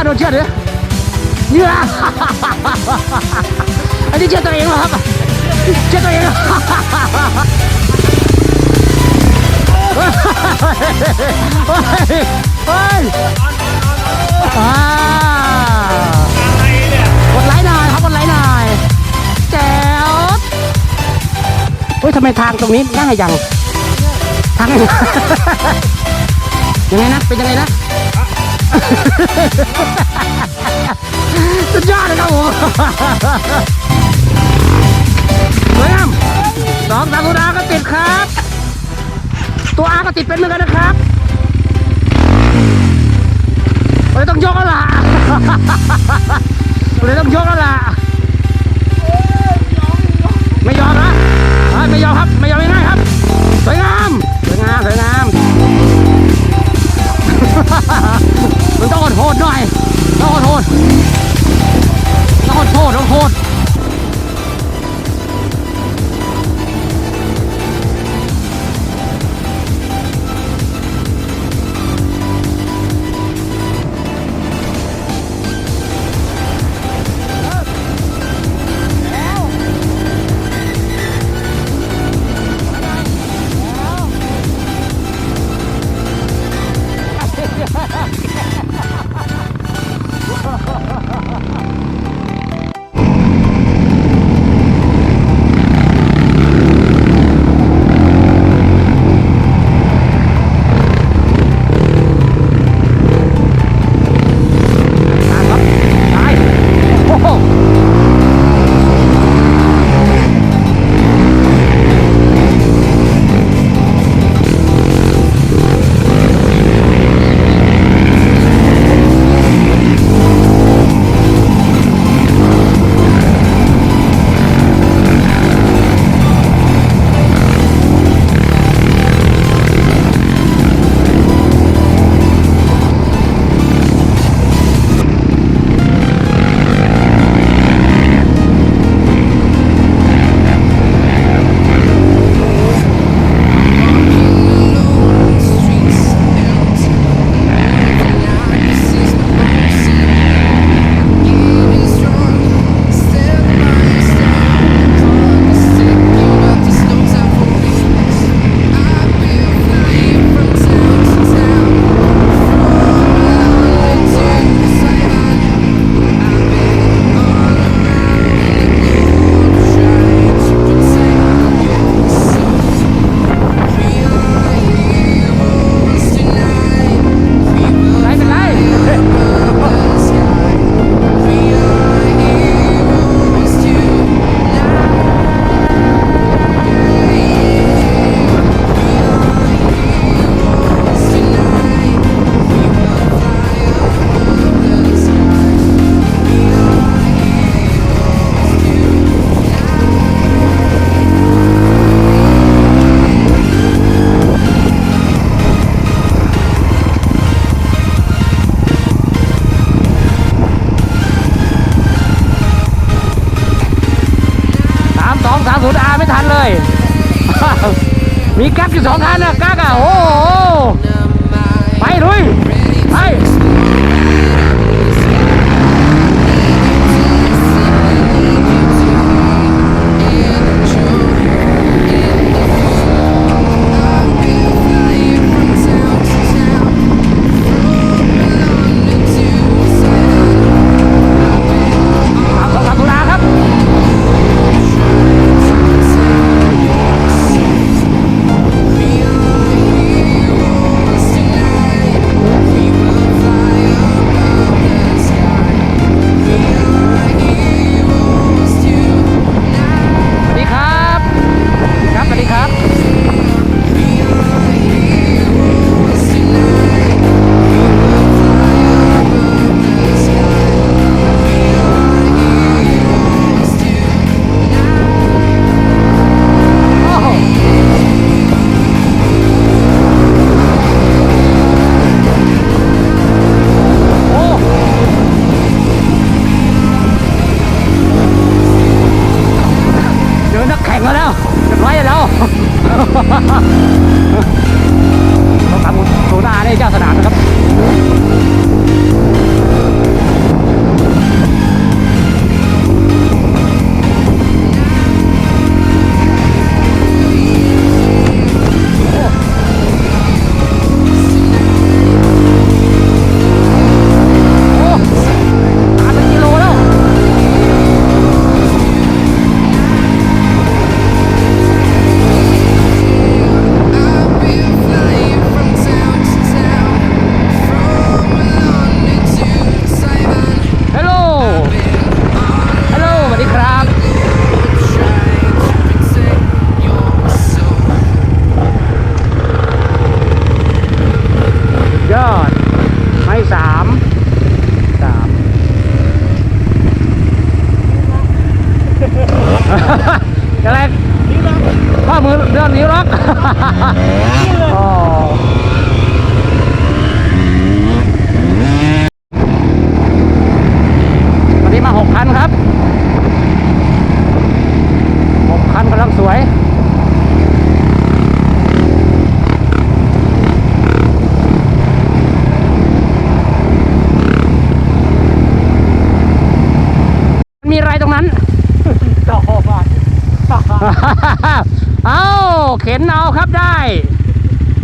าโดนเชือดหรอเนี่ยอันนี้เชือดตัวเองเหรอครับเชือดตัวเองเหรอเฮ้ยเฮ้ยอ่ากดไลค์หน่อยครับกดไลค์หน่อยแจ๋วเฮ้ยทำไมทางตรงนี้ง่ายจังทางยังไงนะเป็นยังไงนะ สุดยอดเลยครับผมสวยงามสองสามสุดาก็ติดครับ ตัวอาก็ติดเป็นเหมือนกันนะครับเลยต้องยกแล้วล่ะเลยต้องยกแล้วล่ะไม่ยอมนะไม่ยอมครับ ไม่ยอมง่ายครับ สวยงาม สวยงาม สวยงาม มันต้องอดโทษหน่อยต้องอดโทษต้องอดโทษต้องโหด สอยู่สองคันนะก้ากะโอ้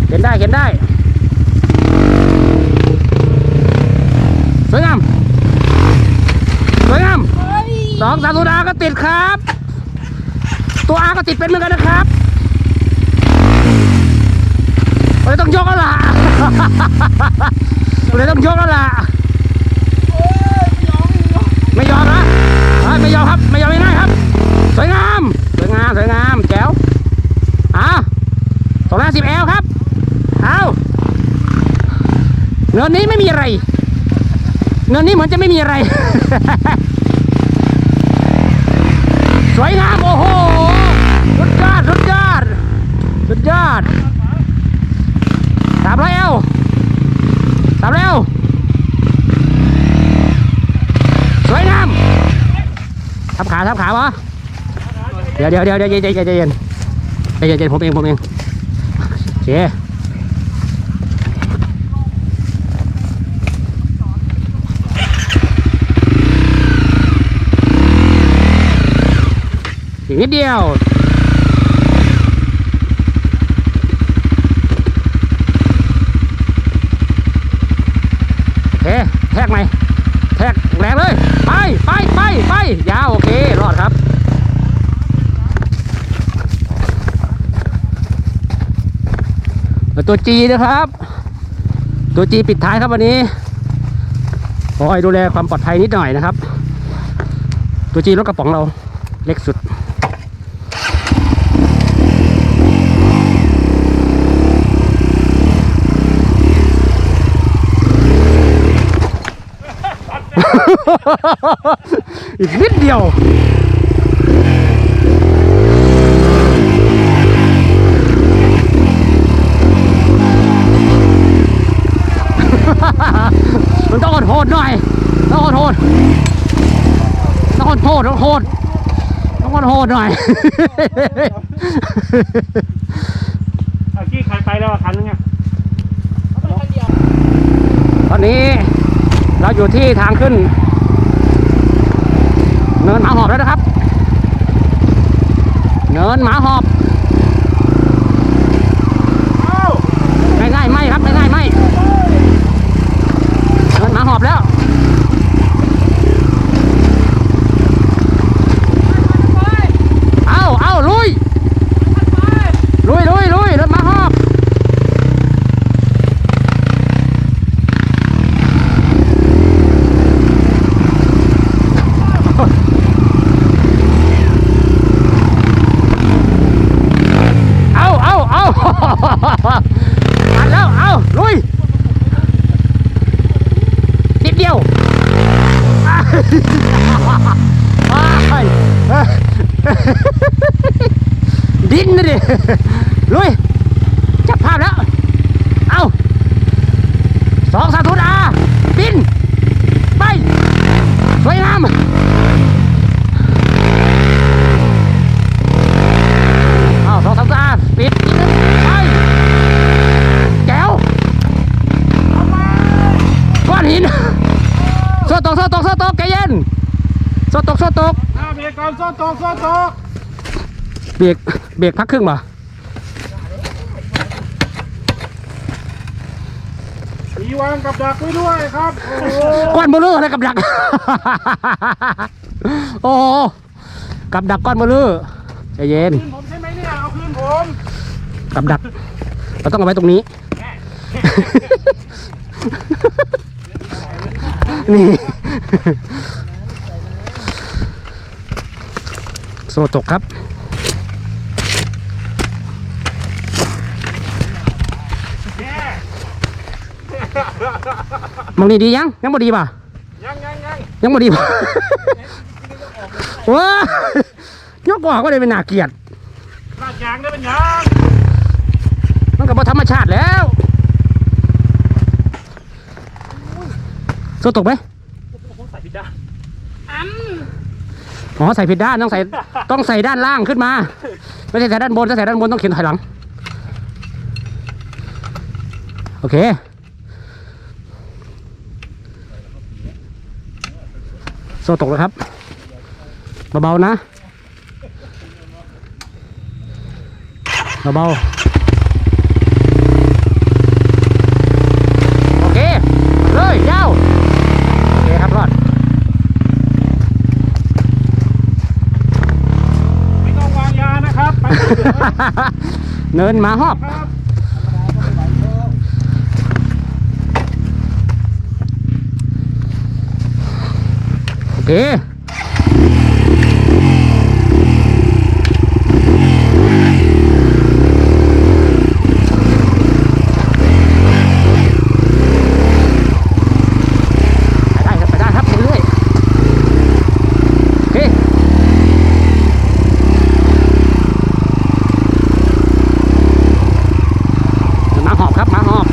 เข็นได้เข็นได้สวยงามสวยงามสองสามศูนย์อาก็ติดครับ ตัวอาก็ติดเป็นเหมือนกันนะครับเลยต้องยกแล้วล่ะเลยต้องยกแล้วล่ะไม่ยอมนะเอ้ยไม่ยอมครับ ไม่ยอมง่ายๆครับ สวยงาม สวยงาม สวยงาม แจ๋วอะสองร้อยสิบแอลครับ เอา เงินนี้ไม่มีอะไรเงินนี้เหมือนจะไม่มีอะไร สวยงามโอ้โหสุดยอดสุดยอดสุดยอดสามร้อยเอลสามร้อยเอลสวยงามทับขาทับขาวะเดี๋ยวเดี๋ยวเดี๋ยวเดี๋ยวใจเย็นใจเย็นใจเย็นใจเย็นผมเองผมเองโอ เคอีกนิดเดียวโอเคแทกไหมแทกแรงเลย ไปไปไปไปยาวโอเค รอดครับตัวจีนะครับ ตัวจีปิดท้ายครับวันนี้ขอให้ดูแลความปลอดภัยนิดหน่อยนะครับ ตัวจีรถกระป๋องเราเล็กสุด อีกนิดเดียวมันต้องอดโหดหน่อยต้องอดโหดต้องอดโหดต้องโหดต้องอดโหดหน่อยเอาขี้ใครไปแล้วอะคันนึงอะตอนนี้เราอยู่ที่ทางขึ้น เนินหมาหอบแล้วนะครับ เนินหมาหอบไม่ง่ายๆไม่ครับง่ายๆไม่เนินหมาหอบแล้ว เอาเอาลุย ลุยลุยลุยรถหมาหอบ เอาเอาเอา อัดแล้ว เอาลุยนิดเดียว อ้ายอ้ายดิ้นนะดิ ลุย จับภาพแล้ว เอาสองสามทุนอาบิน ไป สวยงามอ้าวสองสามตาปิดอีกนิดไปแก้วก้อนหินโซตกโซตกโซตกใจเย็นโซตกโซตกหน้าเบรกก่อนโซ่ตกโซ่ตกเบรก เบรกพักครึ่งบ่มีวางกับดักไว้ด้วยครับโอ้โหก้อนมือลืออะไรกับดัก โอ้โหกับดักก้อนมือลือใจเย็น คืนผมใช่ไหมเนี่ยเอาคืนผมกับดัก เราต้องเอาไว้ตรงนี้ นี่ โซตกครับ แย่ มองนี่ดียังยังบ่ดีป่ะยังยังยังยังบ่ดีป่ะว้ายยกออกก็เลยเป็นนาเกลียดลาดยางได้เป็นยางมันกับธรรมชาติแล้วโซตกไหมผมใส่ผิดด้านอ๋อใส่ผิดด้านต้องใส่ต้องใส่ด้านล่างขึ้นมา ไม่ใช่ใส่ด้านบนถ้าใส่ด้านบนต้องเข็นถอยหลัง โอเค โซตกแล้วครับเบาๆนะเบาๆโอเคเลยยาวโอเคครับรอดไม่ต้องวางยานะครับไปเถอะเนินหมาหอบ ครับ โอ เค ไปได้ครับ ไปได้ครับเรื่อยๆโอเค หมาหอบครับหมาหอบ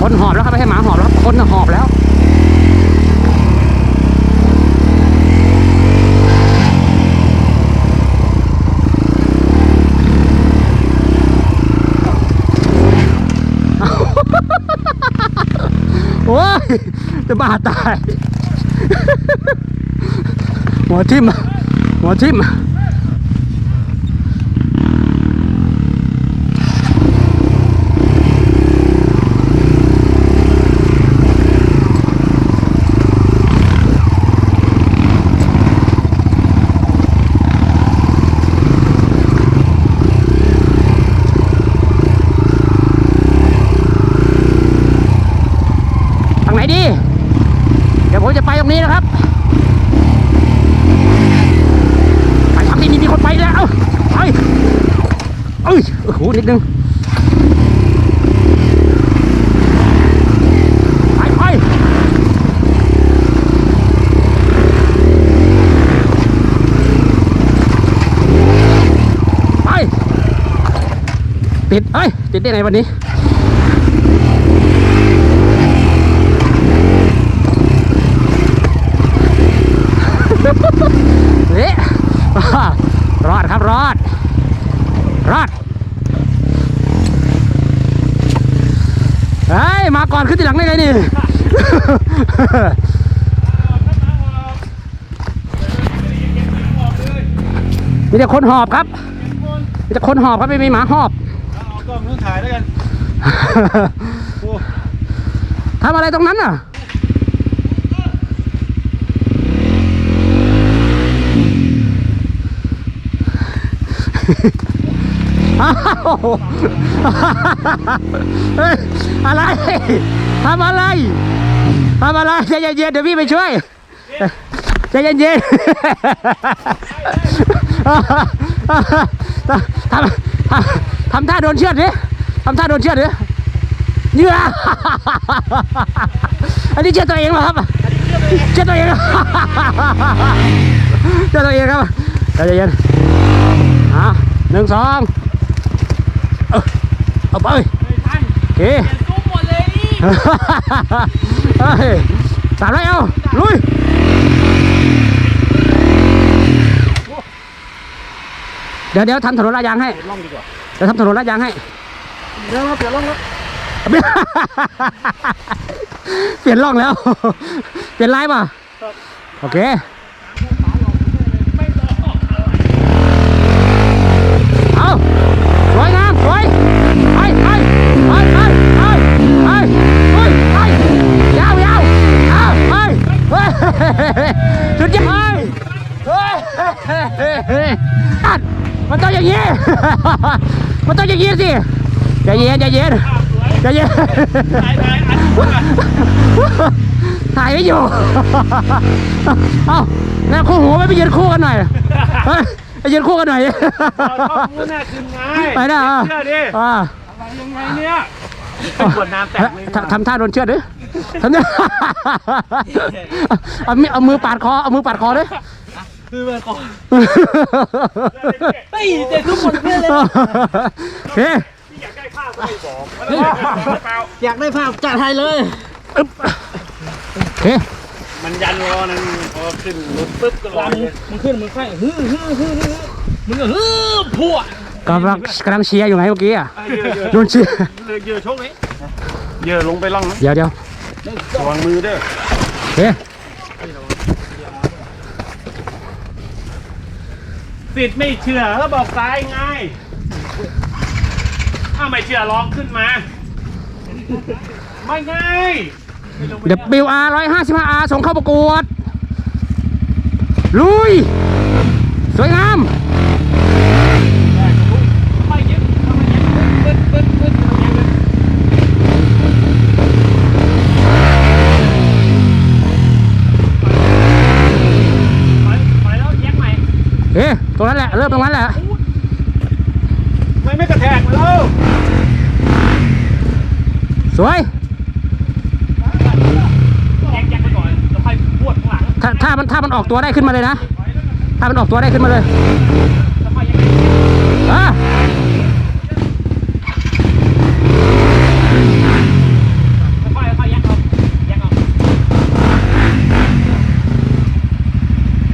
คนหอบแล้วครับไม่ใช่หมาหอบแล้วครับคนน่ะหอบแล้ว โอ้ย จะบ้าตาย หัวทิ่มหัวทิ่ม ทางไหนดี เดี๋ยวผมจะไปตรงนี้นะครับ ไปทางนี้มีคนไปแล้ว เอาไปเอ้ยโอ้โห นิดนึงไปไปไปติดเอ้ยติดได้ไงวันนี้ เละ รอดครับรอด รอด เฮ้ย มาก่ อนขึ้นทีหลังได้ไงนี่มีแต่คนหอบครับมีแต่คนหอบครับไม่มีหมาหอบเอากล้องนู้นถ่ายแล้วกันโอ้ทำอะไรตรงนั้นน่ะอ้าว เฮ้ยอะไรทำอะไรทำอะไรใจเย็นๆเดี๋ยวพี่ไปช่วยใจเย็นๆทำทำทำท่าโดนเชือดดิทำท่าโดนเชือดดิเหยื่ออันนี้เชือดตัวเองเหรอครับเชือดตัวเองเชือดตัวเองครับใจเย็นๆอะหนึ่งสอง เอาไปไม่ทันโอเคตุ้มหมดเลยนี่เฮ้ยสามร้อยเอาลุยเดี๋ยวเดี๋ยวทำถนนลาดยางให้ ล่องดีกว่าเดี๋ยวทำถนนลาดยางให้ เดี๋ยวเราเปลี่ยนล่องแล้วเปลี่ยนร่องแล้ว เปลี่ยนลายป่ะ โอเค มันต้องอย่างนี้สิใจเย็นใจเย็นใจเย็นถ่ายถ่ายอันนี้ก่อนถ่ายไม่อยู่ เอ้าแล้วคู่หูไม่ไปยืนคู่กันหน่อยเฮ้ยไปยืนคู่กันหน่อยเอาช่องนู้นน่ะขึ้นไงไปนะอะเชื่อดิอ่าอะไรยังไงเนี่ยขวดน้ำแตกเลยทำทำท่าโดนเชือดดิทำเนี่ยเอามือเอามือปาดคอ เอามือปาดคอดิ คือมันก่อนเฮ้ยเด็กทุกคนเพื่อนเลยโอเคอยากได้ข้าวก็ไม่บอกเปล่าอยากได้ภาพจัดให้เลยโอเคมันยันรอนั่นพอขึ้นรถปุ๊บก็รอเลยมึงขึ้นมึงค่อยฮือฮือฮือฮือมึงก็ฮือพัวกำลังกำลังเชียร์อยู่ไงเมื่อกี้อะเยอะเยอะโดนเชียร์เยอะโชคนี้เยอะลงไปล่องนะเดี๋ยวเดี๋ยวระวังมือเด้อโอเคสิ สิทธิ์ไม่เชื่อก็บอกซ้ายไงถ้าไม่เชื่อลองขึ้นมา ไม่ไงไม่ลงไป WR 155R ส่งเข้าประกวด ลุย สวยงามยึดทำไมยึดปึ๊ดปึ๊ดปึ๊ดทำไมยึดถอยถอยแล้วแยกใหม่ เอ๊ะ ตรงนั้นแหละ เริ่มตรงนั้นแหละไม่ไม่กระแทกมาแล้วสวยแยกแยกไปก่อนแล้วค่อยพวดข้างหลังถ้าถ้ามันถ้ามันออกตัวได้ขึ้นมาเลยนะ ถ้ามันออกตัวได้ขึ้นมาเลยแล้วค่อยแยกอะแล้วค่อยแล้วค่อยแยกเอาแยกเอา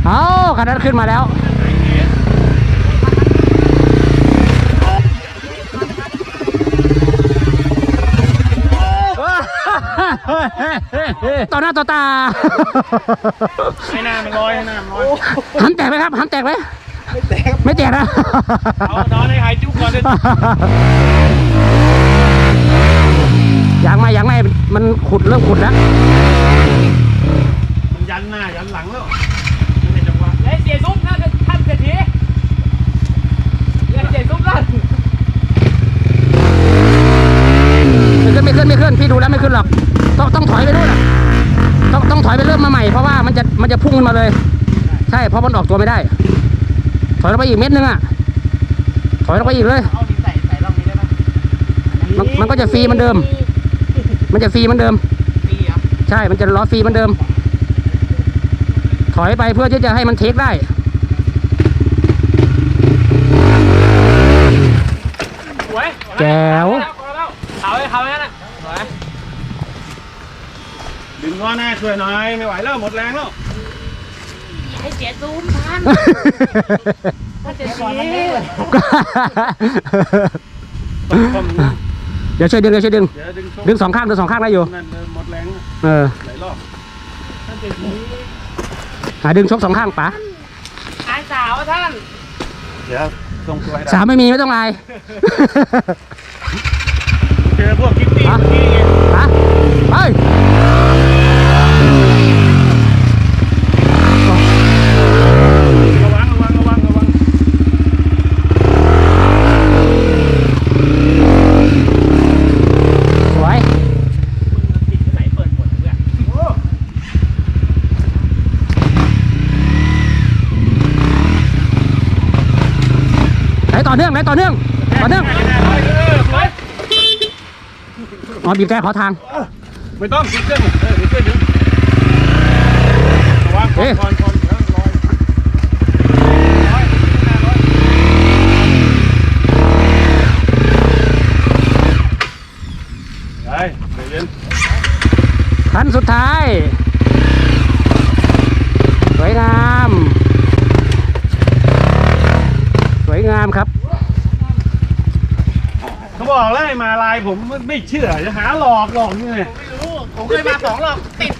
เอาคันนั้นขึ้นมาแล้ว ต่อหน้าต่อตาให้หน้ามันลอยให้หน้ามันลอยหำแตกไหมครับหำแตกไหมไม่แตกไม่แตกนะเอานอนให้หายจุกก่อนเดี๋ยวยังไม่ยังไม่มันขุดเริ่มขุดแล้วมันยันหน้ายันหลังแล้วไม่ได้จังหวะเฮ้ยเสียซุ้มท่านท่านเศรษฐีเฮ้ยเสียซุ้มลั่น ไม่ขึ้นไม่ขึ้นไม่ขึ้นพี่ ดูแล้วไม่ขึ้นหรอกต้องต้องถอยไปนู่นน่ะต้องต้องถอยไปเริ่มมาใหม่เพราะว่ามันจะมันจะพุ่งขึ้นมาเลย ใช่เพราะมันออกตัวไม่ได้ ถอยลงไปอีกเม็ดนึงอะถอยลงไปอีกเลยเอาดินใส่ใส่ร่องนี้ได้ไหมมันมันก็จะฟรีเหมันเดิม มันจะฟรีเหมันเดิม ปีอะใช่มันจะล้อฟรีเหมันเดิม ถอยไปเพื่อที่จะให้มันเทคได้ สวยแจ๋วเขาเลยเขาเลยนะสวย ดึงง้อหน้าช่วยหน่อยไม่ไหวแล้วหมดแรงแล้วให้เสียซูมทันถ้าเสียสีผมเดี๋ยวช่วยดึงเดี๋ยวช่วยดึง เดี๋ยวดึงช่วดึงสองข้างดึงสองข้างได้อยู่ นั่นเดินหมดแรงเออหลายรอบหาดึงชกสองข้างป๋าอายสาวท่านเดี๋ยวส่งตัวให้ได้สามไม่มีไม่ต้องอายเจอพวกกิ๊บตี้ฮะเมื่อกี้ไง ป๋าไป ระวังระวังระวังระวัง สวย ติดที่ไหนเปิดหมดเลยโอ้ ไหนต่อเนื่องไหนต่อเนื่องต่อเนื่อง เออสวย อ๋อบีบแต่ขอทาง ไม่ต้องติดเครื่องเออติดเครื่องอยู่ระวังก่อนก่อนก่อนเดี๋ยวลอยลอยหน้าลอยไปเดี๋ยวเย็นคันสุดท้าย สวยงาม สวยงามครับเขา บอกแล้วให้มาลายผมไม่เชื่อจะหาหลอกหลอกนี่ไงผมเคยมาสองรอบติด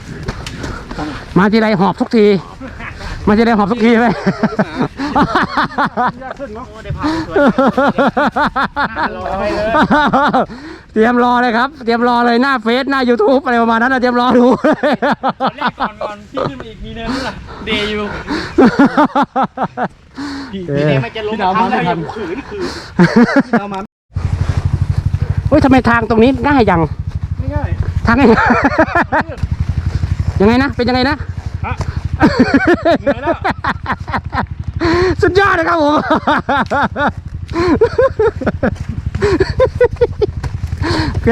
มาทีไรหอบทุกที มาทีไรหอบทุกทีไหมยากขึ้นเนาะรอยเลยเตรียมรอเลยครับ เตรียมรอเลยหน้าเฟซหน้า YouTube อะไรประมาณนั้นนะเตรียมรอดูเลยแรกก่อนก่อนที่ขึ้นมาอีกมีเนินนี่แหละเดย์อยู่เออมันจะลงมาทำได้ยังขืนขืน เฮ้ยทำไมทางตรงนี้ง่ายจังง่ายทางง่ายยังไงนะ เป็นยังไงนะฮะเหนื่อยแล้วสุดยอดนะครับผมโอเค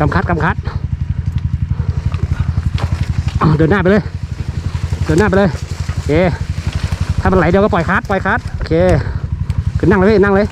กำคัดกำคัดเอาเดินหน้าไปเลย เดินหน้าไปเลยโอเค ถ้ามันไหลเดี๋ยวก็ปล่อยคัดปล่อยคัดโอเค ขึ้นนั่งเลยพี่นั่งเลย